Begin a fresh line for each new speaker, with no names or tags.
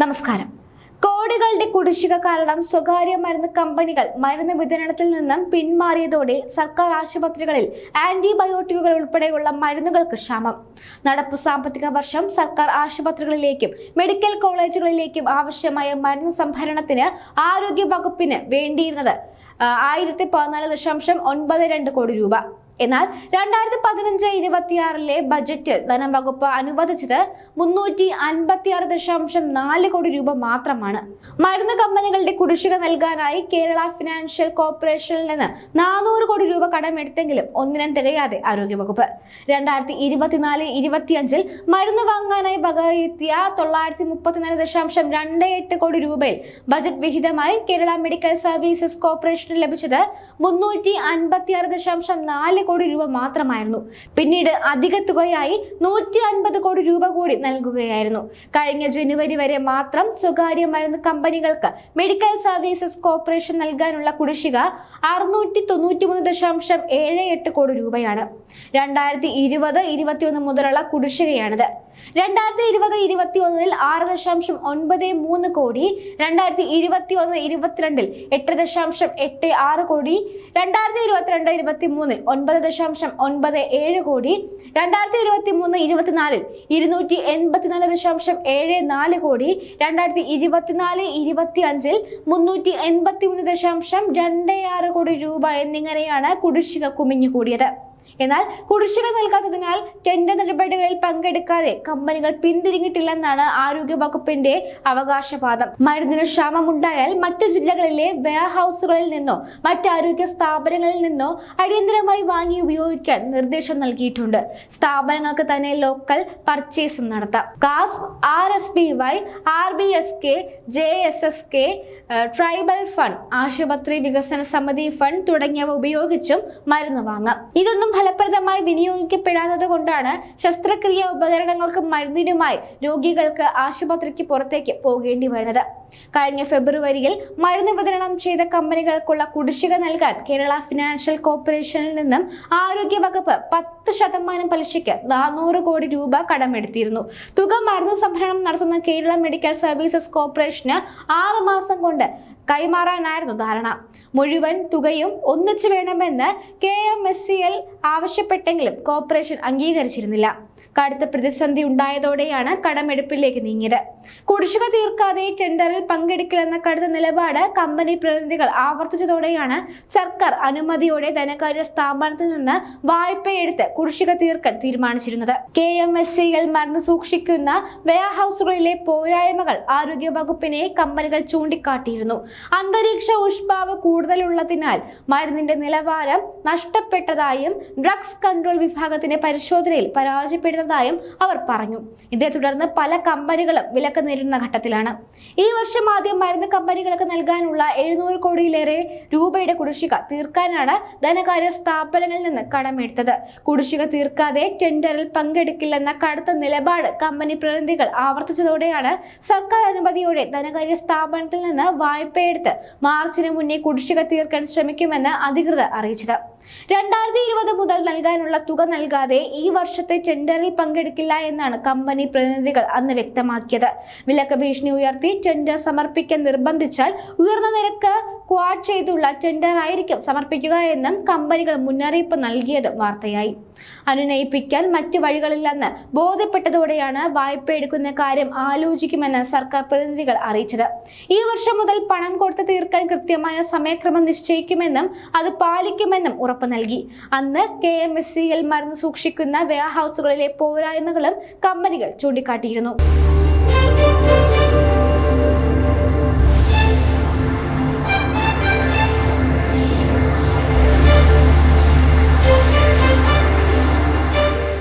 നമസ്കാരം. കോടികളുടെ കുടിശ്ശിക കാരണം സ്വകാര്യ മരുന്ന് കമ്പനികൾ മരുന്ന് വിതരണത്തിൽ നിന്നും പിന്മാറിയതോടെ സർക്കാർ ആശുപത്രികളിൽ ആന്റിബയോട്ടിക്കുകൾ ഉൾപ്പെടെയുള്ള മരുന്നുകൾക്ക് ക്ഷാമം. നടപ്പ് സാമ്പത്തിക വർഷം സർക്കാർ ആശുപത്രികളിലേക്കും മെഡിക്കൽ കോളേജുകളിലേക്കും ആവശ്യമായ മരുന്ന് സംഭരണത്തിന് ആരോഗ്യ വകുപ്പിന് വേണ്ടിയിരുന്നത് ആയിരത്തി പതിനാല് ദശാംശം ഒൻപത് രണ്ട് കോടി രൂപ. എന്നാൽ രണ്ടായിരത്തി പതിനഞ്ച് ഇരുപത്തിയാറിലെ ബജറ്റിൽ ധനവകുപ്പ് അനുവദിച്ചത് മുന്നൂറ്റി അൻപത്തി ആറ് ദശാംശം നാല് കോടി രൂപ മാത്രമാണ്. മരുന്ന് കമ്പനികളുടെ കുടിശ്ശിക നൽകാനായി കേരള ഫിനാൻഷ്യൽ കോർപ്പറേഷനിൽ നിന്ന് നാനൂറ് കോടി രൂപ കടമെടുത്തെങ്കിലും ഒന്നിനും തികയാതെ ആരോഗ്യവകുപ്പ്. രണ്ടായിരത്തി ഇരുപത്തിനാല് ഇരുപത്തിയഞ്ചിൽ മരുന്ന് വാങ്ങാനായി വകയിരുത്തിയ തൊള്ളായിരത്തി മുപ്പത്തിനാല് ദശാംശം രണ്ട് എട്ട് കോടി രൂപയിൽ ബജറ്റ് വിഹിതമായി കേരള മെഡിക്കൽ സർവീസസ് കോർപ്പറേഷന് ലഭിച്ചത് മുന്നൂറ്റി അൻപത്തി ആറ് ദശാംശം നാല് കോടി രൂപ മാത്രമായിരുന്നു. പിന്നീട് അധിക തുകയായി നൂറ്റി അൻപത് കോടി രൂപ കൂടി നൽകുകയായിരുന്നു. കഴിഞ്ഞ ജനുവരി വരെ മാത്രം സ്വകാര്യ മരുന്ന് കമ്പനികൾക്ക് മെഡിക്കൽ സർവീസസ് കോർപ്പറേഷൻ നൽകാനുള്ള കുടിശ്ശിക അറുന്നൂറ്റി തൊണ്ണൂറ്റി മൂന്ന് ദശാംശം ഏഴ് എട്ട് കോടി രൂപയാണ്. രണ്ടായിരത്തി ഇരുപത് ഇരുപത്തിയൊന്ന് മുതലുള്ള കുടിശ്ശികയാണിത്. രണ്ടായിരത്തി ഇരുപത് ഇരുപത്തി ഒന്നിൽ ആറ് ദശാംശം ഒൻപത് മൂന്ന് കോടി രണ്ടായിരത്തി ഇരുപത്തി ഒന്ന് ഇരുപത്തിരണ്ടിൽ എട്ട് ദശാംശം എട്ട് ആറ് കോടി രണ്ടായിരത്തി ഇരുപത്തിരണ്ട് ഇരുപത്തി മൂന്നിൽ ഒൻപത് ദശാംശം ഒൻപത് ഏഴ് കോടി രണ്ടായിരത്തി ഇരുപത്തി മൂന്ന് ഇരുപത്തിനാലിൽ ഇരുന്നൂറ്റി എൺപത്തിനാല് ദശാംശം ഏഴ് നാല് കോടി രണ്ടായിരത്തി ഇരുപത്തിനാല് ഇരുപത്തി അഞ്ചിൽ മുന്നൂറ്റി എൺപത്തി മൂന്ന് ദശാംശം രണ്ട് ആറ് കോടി രൂപ എന്നിങ്ങനെയാണ് കുടിശ്ശിക കുമിഞ്ഞുകൂടിയത്. എന്നാൽ കുടിശ്ശിക നൽകാത്തതിനാൽ ടെൻഡർ നടപടികളിൽ പങ്കെടുക്കാതെ കമ്പനികൾ പിന്തിരിഞ്ഞിട്ടില്ലെന്നാണ് ആരോഗ്യ വകുപ്പിന്റെ അവകാശവാദം. മരുന്നിന് ക്ഷാമമുണ്ടായാൽ മറ്റു ജില്ലകളിലെ വെയർ ഹൗസുകളിൽ നിന്നോ മറ്റ് ആരോഗ്യ സ്ഥാപനങ്ങളിൽ നിന്നോ അടിയന്തരമായി വാങ്ങി ഉപയോഗിക്കാൻ നിർദ്ദേശം നൽകിയിട്ടുണ്ട്. സ്ഥാപനങ്ങൾക്ക് തന്നെ ലോക്കൽ പർച്ചേസും നടത്താം. കാസ് R S B Y R B S K J S S K tribal fund ആശുപത്രി വികസന സമിതി ഫണ്ട് തുടങ്ങിയവ ഉപയോഗിച്ചും മരുന്ന് വാങ്ങാം. ഇതൊന്നും ഫലപ്രദമായി വിനിയോഗിക്കപ്പെടാത്തത് കൊണ്ടാണ് ശസ്ത്രക്രിയ ഉപകരണങ്ങൾക്കും മരുന്നിനുമായി രോഗികൾക്ക് ആശുപത്രിക്ക് പുറത്തേക്ക് പോകേണ്ടി വരുന്നത്. കഴിഞ്ഞ ഫെബ്രുവരിയിൽ മരുന്ന് വിതരണം ചെയ്ത കമ്പനികൾക്കുള്ള കുടിശ്ശിക നൽകാൻ കേരള ഫിനാൻഷ്യൽ കോർപ്പറേഷനിൽ നിന്നും ആരോഗ്യ വകുപ്പ് പത്ത് ശതമാനം പലിശയ്ക്ക് നാനൂറ് കോടി രൂപ കടമെടുത്തിരുന്നു. തുക മരുന്ന് സംഭരണം നടത്തുന്ന കേരള മെഡിക്കൽ സർവീസസ് കോർപ്പറേഷന് ആറ് മാസം കൊണ്ട് കൈമാറാനായിരുന്നു ധാരണ. മുഴുവൻ തുകയും ഒന്നിച്ചു വേണമെന്ന് K M S C L ആവശ്യപ്പെട്ടെങ്കിലും കോർപ്പറേഷൻ അംഗീകരിച്ചിരുന്നില്ല. കടുത്ത പ്രതിസന്ധി ഉണ്ടായതോടെയാണ് കടമെടുപ്പിലേക്ക് നീങ്ങിയത്. കുടിശ്ശിക തീർക്കാതെ ടെൻഡറിൽ പങ്കെടുക്കില്ലെന്ന കടുത്ത നിലപാട് കമ്പനി പ്രതിനിധികൾ ആവർത്തിച്ചതോടെയാണ് സർക്കാർ അനുമതിയോടെ ധനകാര്യ സ്ഥാപനത്തിൽ നിന്ന് വായ്പയെടുത്ത് കുടിശ്ശിക തീർക്കാൻ തീരുമാനിച്ചിരുന്നത്. K M S C L മരുന്ന് സൂക്ഷിക്കുന്ന വെയർ ഹൗസുകളിലെ പോരായ്മകൾ ആരോഗ്യ വകുപ്പിനെ കമ്പനികൾ ചൂണ്ടിക്കാട്ടിയിരുന്നു. അന്തരീക്ഷ ഊഷ്മാവ് കൂടുതലുള്ളതിനാൽ മരുന്നിന്റെ നിലവാരം നഷ്ടപ്പെട്ടതായും ഡ്രഗ്സ് കൺട്രോൾ വിഭാഗത്തിന്റെ പരിശോധനയിൽ പരാജയപ്പെടുന്നതായും അവർ പറഞ്ഞു. ഇതേ തുടർന്ന് പല കമ്പനികളും വിലക്ക് നേരിടുന്ന ഘട്ടത്തിലാണ്. ഈ വർഷം ആദ്യം മരുന്ന് കമ്പനികൾക്ക് നൽകാനുള്ള എഴുന്നൂറ് കോടിയിലേറെ രൂപയുടെ കുടിശ്ശിക തീർക്കാനാണ് ധനകാര്യ സ്ഥാപനങ്ങളിൽ നിന്ന് കടമെടുത്തത്. കുടിശ്ശിക തീർക്കാതെ ടെൻഡറിൽ പങ്കെടുക്കില്ലെന്ന കടുത്ത നിലപാട് കമ്പനി പ്രതിനിധികൾ ആവർത്തിച്ചതോടെയാണ് സർക്കാർ അനുമതിയോടെ ധനകാര്യ സ്ഥാപനത്തിൽ നിന്ന് വായ്പയെടുത്ത് മാർച്ചിന് മുന്നേ കുടിശ്ശിക തീർക്കാൻ ശ്രമിക്കുമെന്ന് അധികൃതർ അറിയിച്ചത്. രണ്ടായിരത്തി ഇരുപത് മുതൽ നൽകാനുള്ള തുക നൽകാതെ ഈ വർഷത്തെ ടെൻഡറിൽ പങ്കെടുക്കില്ല എന്നാണ് കമ്പനി പ്രതിനിധികൾ അന്ന് വ്യക്തമാക്കിയത്. വിലക്ക് ഭീഷണി ഉയർത്തി ടെൻഡർ സമർപ്പിക്കാൻ നിർബന്ധിച്ചാൽ ഉയർന്ന നിരക്ക് ക്വാഡ് ചെയ്തുള്ള ടെൻഡർ ആയിരിക്കും സമർപ്പിക്കുക എന്നും കമ്പനികൾ മുന്നറിയിപ്പ് നൽകിയത് വാർത്തയായി. അനുനയിപ്പിക്കാൻ മറ്റു വഴികളില്ലെന്ന് ബോധ്യപ്പെട്ടതോടെയാണ് വായ്പ എടുക്കുന്ന കാര്യം ആലോചിക്കുമെന്ന് സർക്കാർ പ്രതിനിധികൾ അറിയിച്ചത്. ഈ വർഷം മുതൽ പണം കൊടുത്ത് തീർക്കാൻ കൃത്യമായ സമയക്രമം നിശ്ചയിക്കുമെന്നും അത് പാലിക്കുമെന്നും ഉറപ്പു നൽകി. അന്ന് K M S C L മരുന്ന് സൂക്ഷിക്കുന്ന വെയർ ഹൗസുകളിലെ പോരായ്മകളും കമ്പനികൾ ചൂണ്ടിക്കാട്ടിയിരുന്നു.